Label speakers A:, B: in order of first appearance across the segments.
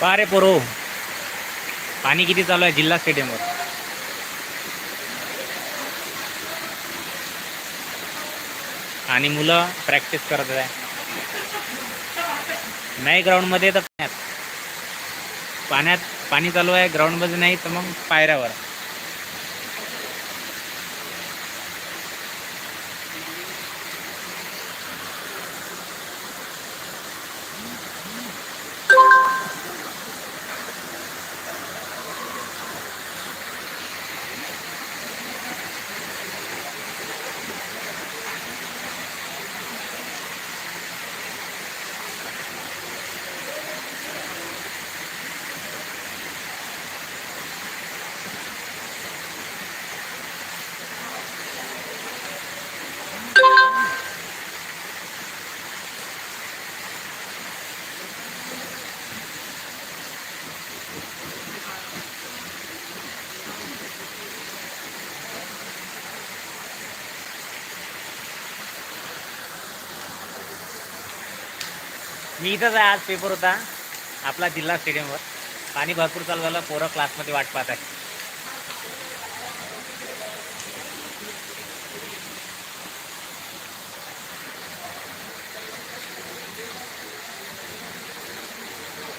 A: पहा रे पोरो. पाणी किती चालू आहे जिल्हा स्टेडियमवर. आणि मुलं प्रॅक्टिस करत आहे. नाही ग्राउंडमध्ये तर पाण्यात. पाण्यात पाणी चालू आहे ग्राउंडमध्ये नाही तर मग पायऱ्यावर. मी इथंच आहे आज पेपर होता आपला जिल्हा स्टेडियमवर. पाणी भरपूर चालू झालं पोरं क्लासमध्ये वाट पाहत आहे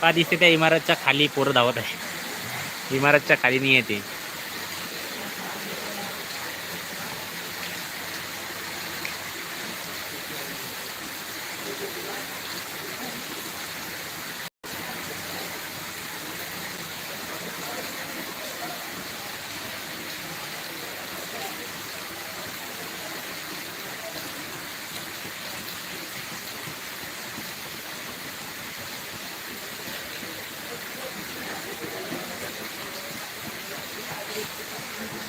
A: पा दिसते त्या इमारतच्या खाली पोरं धावत आहे इमारतच्या खाली नाही येते.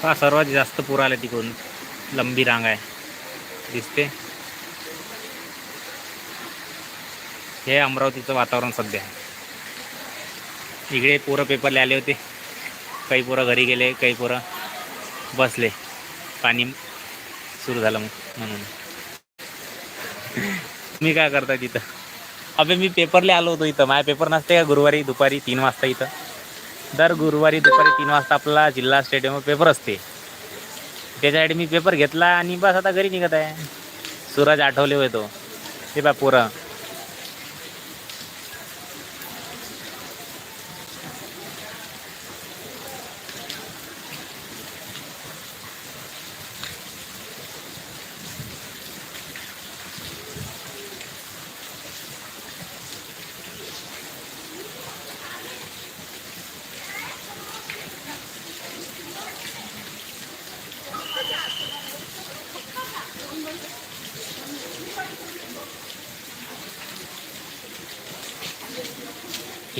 A: हा सर्वात जास्त पूर आले तिकडून. लंबी रांग आहे. दिसते. हे अमरावतीचं वातावरण सध्या. इकडे पोरं पेपरले आले होते. काही पोरं घरी गेले काही पोरं बसले. पाणी सुरू झालं म्हणून. मी काय करता तिथं? अबे मी पेपरले आलो होतो इथं. माझ्या पेपर नसते का गुरुवारी दुपारी तीन वाजता इथं? दर गुरुवारी दुपारी तीन वाजता आपला जिल्हा स्टेडियमवर पेपर असते. त्याच्यासाठी मी पेपर घेतला आणि बस आता घरी निघत आहे. सूरज आठवले होय तो. ते बा पोरं.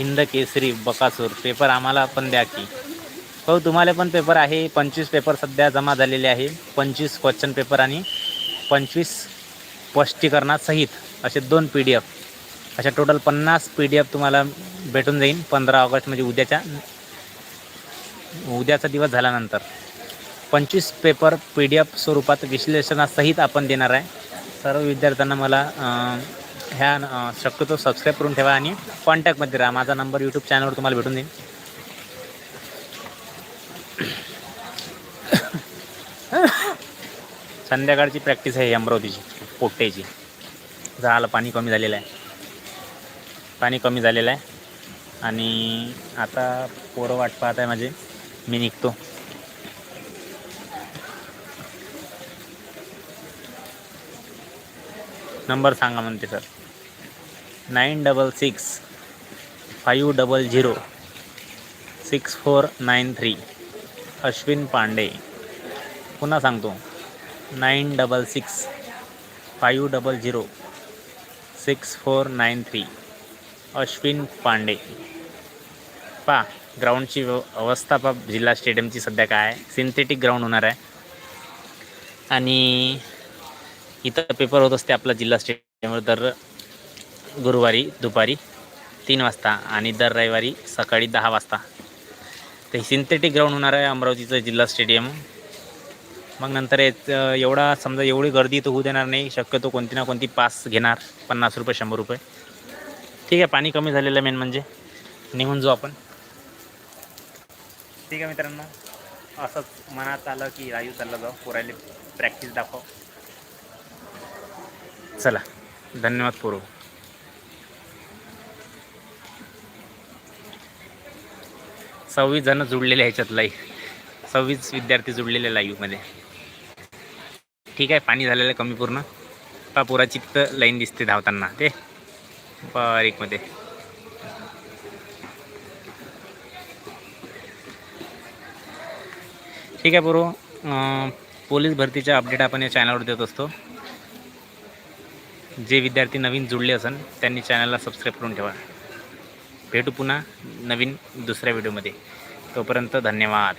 A: हिंद केसरी बकासूर पेपर आम्हाला पण द्या की. हो तुम्हाला पण पेपर आहे. पंचवीस पेपर सध्या जमा झालेले आहे. पंचवीस क्वेश्चन पेपर आणि पंचवीस स्पष्टीकरणासहित असे दोन पी डी एफ अशा टोटल पन्नास पी डी एफ तुम्हाला भेटून जाईल पंधरा ऑगस्ट म्हणजे उद्याच्या उद्याचा दिवस झाल्यानंतर. पंचवीस पेपर पी डी एफ स्वरूपात विश्लेषणासहित आपण देणार आहे. सर्व विद्यार्थ्यांना मला ह्या शक्यतो सबस्क्राईब करून ठेवा आणि कॉन्टॅक्टमध्ये राहा. माझा नंबर यूट्यूब चॅनलवर तुम्हाला भेटून देईन संध्याकाळची प्रॅक्टिस आहे अमरावतीची पोट्ट्याची. झालं पाणी कमी झालेलं आहे. पाणी कमी झालेलं आहे. आणि आता पोरं वाट पाहत आहे माझे. मी निघतो. नंबर सांगा म्हणते sir nine double six five double zero six four nine three Ashwin Pande. पुन्हा सांगतो. Nine double six five double zero six four nine three Ashwin Pande. पा ग्राउंडची व्यव अवस्था पा जिल्हा स्टेडियमची सध्या काय आहे. सिंथेटिक ग्राउंड होणार आहे. आणि इथं पेपर होत असते आपला जिल्हा स्टेडियमवर. दर गुरुवारी दुपारी तीन वाजता आणि दर रविवारी सकाळी दहा वाजता. तर ही सिंथेटिक ग्राउंड होणार आहे अमरावतीचं जिल्हा स्टेडियम. मग नंतर एवढा समजा एवढी गर्दी तर होऊ देणार नाही. शक्यतो कोणती ना कोणती पास घेणार. पन्नास रुपये शंभर रुपये. ठीक आहे पाणी कमी झालेलं मेन म्हणजे. निघून जाऊ आपण. ठीक आहे मित्रांनो असंच मनात आलं की राजू चाललं जाऊ. पोरायला प्रॅक्टिस दाखव. चला धन्यवाद पूर्व सव्वीस जण जुळलेले ह्याच्यात लाईव्ह सव्वीस विद्यार्थी जुळलेले लाईव्हमध्ये ठीक आहे पाणी झालेलं कमी पूर्ण. पा पुराची तिथं लाईन दिसते धावताना. ते बारीकमध्ये ठीक आहे पूर्व पोलीस भरतीच्या अपडेट आपण या चॅनलवर देत असतो. जे विद्यार्थी नवीन जुळले असन त्यांनी चॅनलला सबस्क्राईब करून ठेवा. भेटू पुन्हा नवीन दुसऱ्या व्हिडिओमध्ये. तोपर्यंत धन्यवाद.